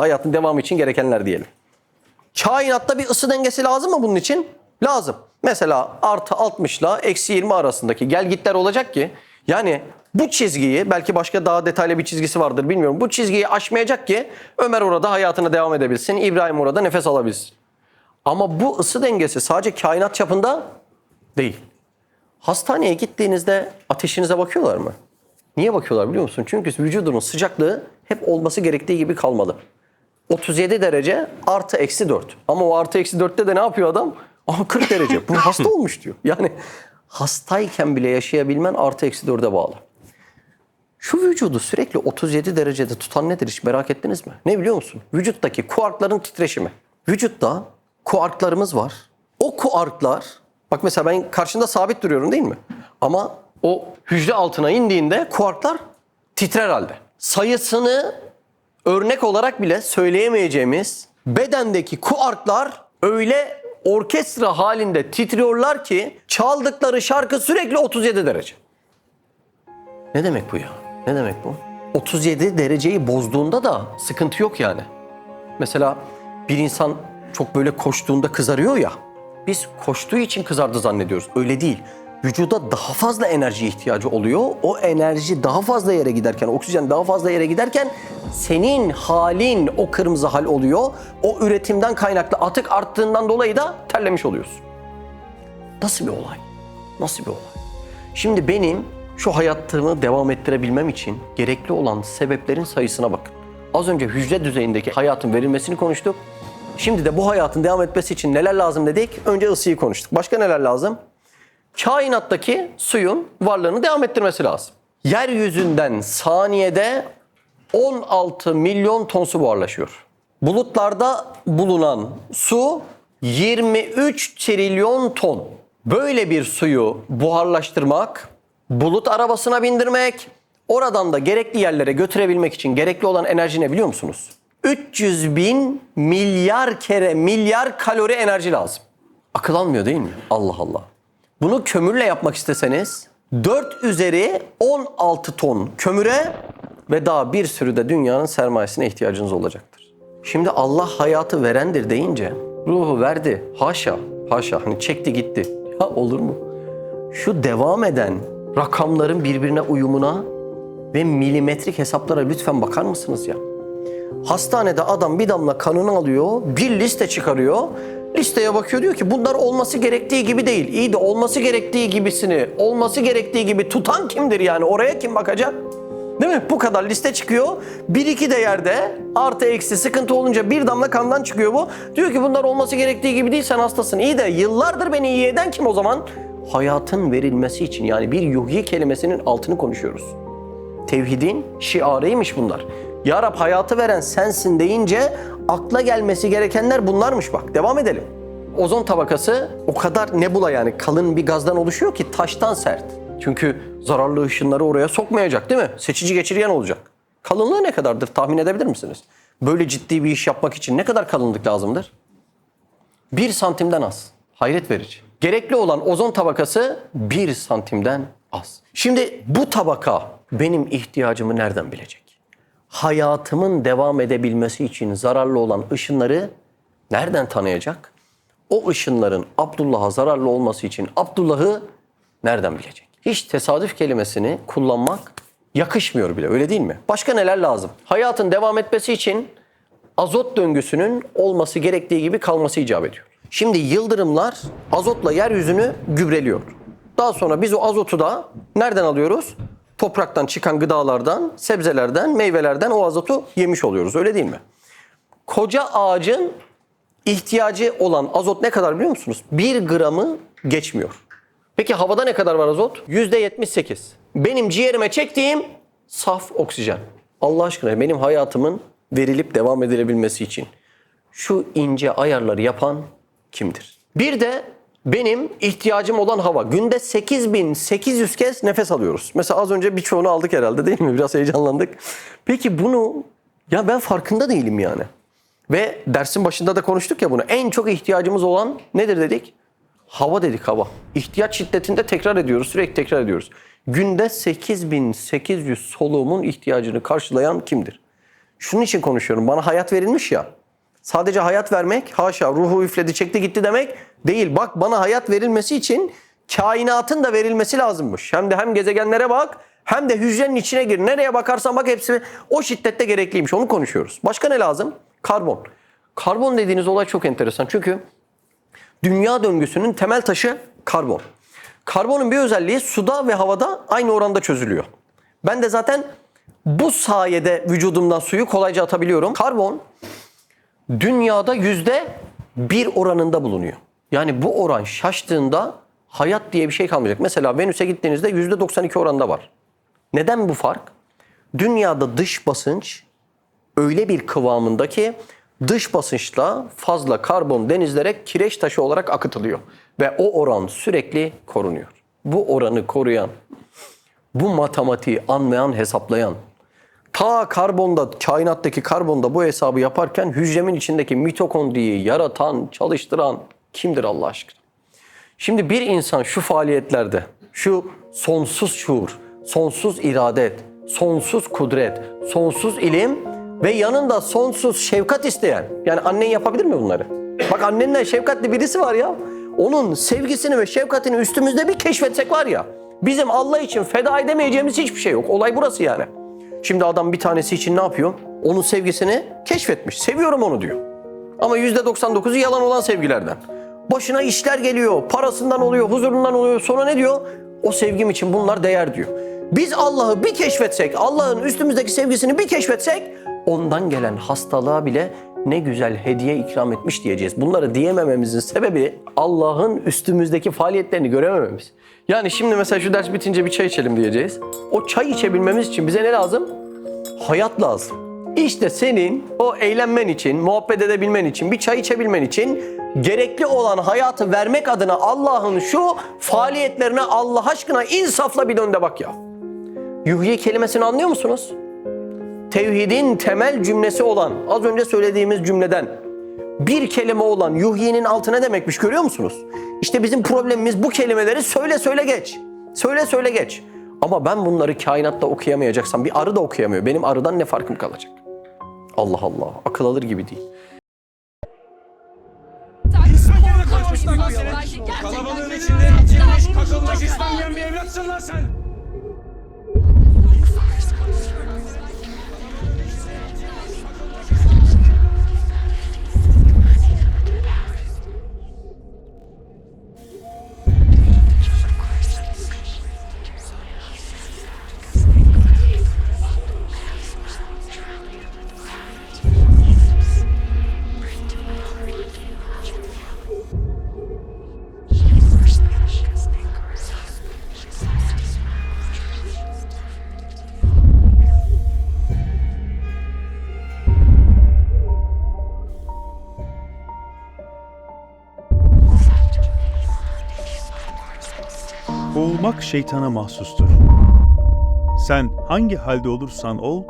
Hayatın devamı için gerekenler diyelim. Kainatta bir ısı dengesi lazım mı bunun için? Lazım. Mesela artı 60 ile eksi 20 arasındaki gelgitler olacak ki yani bu çizgiyi belki başka daha detaylı bir çizgisi vardır bilmiyorum. Bu çizgiyi aşmayacak ki Ömer orada hayatına devam edebilsin. İbrahim orada nefes alabilsin. Ama bu ısı dengesi sadece kainat çapında değil. Hastaneye gittiğinizde ateşinize bakıyorlar mı? Niye bakıyorlar biliyor musun? Çünkü vücudunun sıcaklığı hep olması gerektiği gibi kalmalı. 37 derece artı eksi 4. Ama o artı eksi 4'te de ne yapıyor adam? Aha 40 derece. Bu hasta olmuş diyor. Yani hastayken bile yaşayabilmen artı eksi 4'e bağlı. Şu vücudu sürekli 37 derecede tutan nedir hiç merak ettiniz mi? Ne biliyor musun? Vücuttaki kuarkların titreşimi. Vücutta kuarklarımız var. O kuarklar, bak mesela ben karşında sabit duruyorum değil mi? Ama o hücre altına indiğinde kuarklar titrer halde. Sayısını örnek olarak bile söyleyemeyeceğimiz bedendeki kuarklar öyle orkestra halinde titriyorlar ki çaldıkları şarkı sürekli 37 derece. Ne demek bu ya? Ne demek bu? 37 dereceyi bozduğunda da sıkıntı yok yani. Mesela bir insan çok böyle koştuğunda kızarıyor ya. Biz koştuğu için kızardı zannediyoruz. Öyle değil. Vücuda daha fazla enerji ihtiyacı oluyor. O enerji daha fazla yere giderken, oksijen daha fazla yere giderken senin halin o kırmızı hal oluyor. O üretimden kaynaklı atık arttığından dolayı da terlemiş oluyorsun. Nasıl bir olay? Nasıl bir olay? Şimdi benim şu hayatımı devam ettirebilmem için gerekli olan sebeplerin sayısına bakın. Az önce hücre düzeyindeki hayatın verilmesini konuştuk. Şimdi de bu hayatın devam etmesi için neler lazım dedik? Önce ısıyı konuştuk. Başka neler lazım? Kainattaki suyun varlığını devam ettirmesi lazım. Yeryüzünden saniyede 16 milyon ton su buharlaşıyor. Bulutlarda bulunan su 23 trilyon ton. Böyle bir suyu buharlaştırmak, bulut arabasına bindirmek, oradan da gerekli yerlere götürebilmek için gerekli olan enerji ne biliyor musunuz? 300 bin milyar kere milyar kalori enerji lazım. Akıl almıyor değil mi? Allah Allah. Bunu kömürle yapmak isteseniz 4 üzeri 16 ton kömüre ve daha bir sürü de dünyanın sermayesine ihtiyacınız olacaktır. Şimdi Allah hayatı verendir deyince ruhu verdi. Haşa, haşa hani çekti gitti. Ya olur mu? Şu devam eden rakamların birbirine uyumuna ve milimetrik hesaplara lütfen bakar mısınız ya? Hastanede adam bir damla kanını alıyor, bir liste çıkarıyor. Listeye bakıyor diyor ki bunlar olması gerektiği gibi değil. İyi de olması gerektiği gibisini, olması gerektiği gibi tutan kimdir yani? Oraya kim bakacak? Değil mi? Bu kadar liste çıkıyor. Bir iki değerde artı eksi sıkıntı olunca bir damla kandan çıkıyor bu. Diyor ki bunlar olması gerektiği gibi değil sen hastasın. İyi de yıllardır beni iyi eden kim o zaman? Hayatın verilmesi için yani bir yuhyi kelimesinin altını konuşuyoruz. Tevhidin şiarıymış bunlar. Ya Rab hayatı veren sensin deyince akla gelmesi gerekenler bunlarmış bak. Devam edelim. Ozon tabakası o kadar nebula yani kalın bir gazdan oluşuyor ki taştan sert. Çünkü zararlı ışınları oraya sokmayacak değil mi? Seçici geçirgen olacak. Kalınlığı ne kadardır tahmin edebilir misiniz? Böyle ciddi bir iş yapmak için ne kadar kalınlık lazımdır? Bir santimden az. Hayret verici. Gerekli olan ozon tabakası bir santimden az. Şimdi bu tabaka benim ihtiyacımı nereden bilecek? Hayatımın devam edebilmesi için zararlı olan ışınları nereden tanıyacak? O ışınların Abdullah'a zararlı olması için Abdullah'ı nereden bilecek? Hiç tesadüf kelimesini kullanmak yakışmıyor bile öyle değil mi? Başka neler lazım? Hayatın devam etmesi için azot döngüsünün olması gerektiği gibi kalması icap ediyor. Şimdi yıldırımlar azotla yeryüzünü gübreliyor. Daha sonra biz o azotu da nereden alıyoruz? Topraktan çıkan gıdalardan, sebzelerden, meyvelerden o azotu yemiş oluyoruz. Öyle değil mi? Koca ağacın ihtiyacı olan azot ne kadar biliyor musunuz? Bir gramı geçmiyor. Peki havada ne kadar var azot? Yüzde 78. Benim ciğerime çektiğim saf oksijen. Allah aşkına benim hayatımın verilip devam edilebilmesi için şu ince ayarları yapan kimdir? Bir de benim ihtiyacım olan hava. Günde 8800 kez nefes alıyoruz. Mesela az önce birçoğunu aldık herhalde değil mi? Biraz heyecanlandık. Peki bunu ya ben farkında değilim yani. Ve dersin başında da konuştuk ya bunu. En çok ihtiyacımız olan nedir dedik? Hava dedik hava. İhtiyaç şiddetinde tekrar ediyoruz. Sürekli tekrar ediyoruz. Günde 8800 soluğumun ihtiyacını karşılayan kimdir? Şunun için konuşuyorum. Bana hayat verilmiş ya. Sadece hayat vermek, haşa ruhu üfledi çekti gitti demek değil. Bak bana hayat verilmesi için kainatın da verilmesi lazımmış. Hem de hem gezegenlere bak hem de hücrenin içine gir. Nereye bakarsan bak hepsi o şiddette gerekliymiş. Onu konuşuyoruz. Başka ne lazım? Karbon. Karbon dediğiniz olay çok enteresan. Çünkü dünya döngüsünün temel taşı karbon. Karbonun bir özelliği suda ve havada aynı oranda çözülüyor. Ben de zaten bu sayede vücudumdan suyu kolayca atabiliyorum. Karbon dünyada yüzde bir oranında bulunuyor. Yani bu oran şaştığında hayat diye bir şey kalmayacak. Mesela Venüs'e gittiğinizde yüzde 92 oranda var. Neden bu fark? Dünyada dış basınç öyle bir kıvamında ki dış basınçla fazla karbon denizlere kireç taşı olarak akıtılıyor. Ve o oran sürekli korunuyor. Bu oranı koruyan, bu matematiği anlayan, hesaplayan, ta karbonda, kainattaki karbonda bu hesabı yaparken hücremin içindeki mitokondriyi yaratan, çalıştıran kimdir Allah aşkına? Şimdi bir insan şu faaliyetlerde, şu sonsuz şuur, sonsuz iradet, sonsuz kudret, sonsuz ilim ve yanında sonsuz şefkat isteyen. Yani annen yapabilir mi bunları? Bak annenden şefkatli birisi var ya. Onun sevgisini ve şefkatini üstümüzde bir keşfetsek var ya. Bizim Allah için feda edemeyeceğimiz hiçbir şey yok. Olay burası yani. Şimdi adam bir tanesi için ne yapıyor? Onun sevgisini keşfetmiş. Seviyorum onu diyor. Ama %99'u yalan olan sevgilerden. Başına işler geliyor, parasından oluyor, huzurundan oluyor. Sonra ne diyor? O sevgim için bunlar değer diyor. Biz Allah'ı bir keşfetsek, Allah'ın üstümüzdeki sevgisini bir keşfetsek, ondan gelen hastalığa bile ne güzel hediye ikram etmiş diyeceğiz. Bunları diyemememizin sebebi Allah'ın üstümüzdeki faaliyetlerini göremememiz. Yani şimdi mesela şu ders bitince bir çay içelim diyeceğiz. O çay içebilmemiz için bize ne lazım? hayat lazım. İşte senin o eğlenmen için, muhabbet edebilmen için, bir çay içebilmen için gerekli olan hayatı vermek adına Allah'ın şu faaliyetlerine Allah aşkına insafla bir önde bak ya. Yuhyi kelimesini anlıyor musunuz? Tevhidin temel cümlesi olan, az önce söylediğimiz cümleden bir kelime olan yuhyi'nin altı ne demekmiş görüyor musunuz? İşte bizim problemimiz bu kelimeleri söyle söyle geç. Söyle söyle geç. Ama ben bunları kainatta okuyamayacaksam bir arı da okuyamıyor. Benim arıdan ne farkım kalacak? Allah Allah. Akıl alır gibi değil. Kalabalığın içinde girmiş kakılmış İslam bir evlatsın lan sen. Boğulmak şeytana mahsustur. Sen hangi halde olursan ol,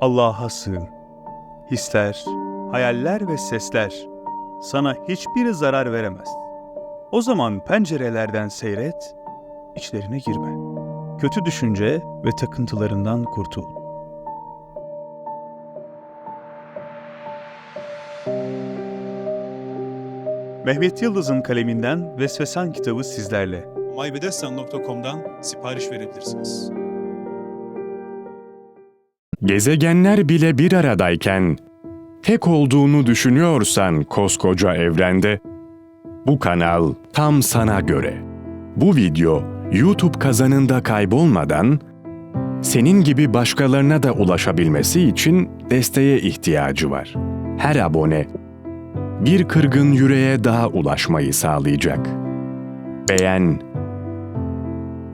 Allah'a sığın. Hisler, hayaller ve sesler sana hiçbir zarar veremez. O zaman pencerelerden seyret, içlerine girme. Kötü düşünce ve takıntılarından kurtul. Mehmet Yıldız'ın kaleminden Vesvesan kitabı sizlerle. maybedestan.com'dan sipariş verebilirsiniz. Gezegenler bile bir aradayken tek olduğunu düşünüyorsan koskoca evrende bu kanal tam sana göre. Bu video YouTube kazanında kaybolmadan senin gibi başkalarına da ulaşabilmesi için desteğe ihtiyacı var. Her abone bir kırgın yüreğe daha ulaşmayı sağlayacak. Beğen,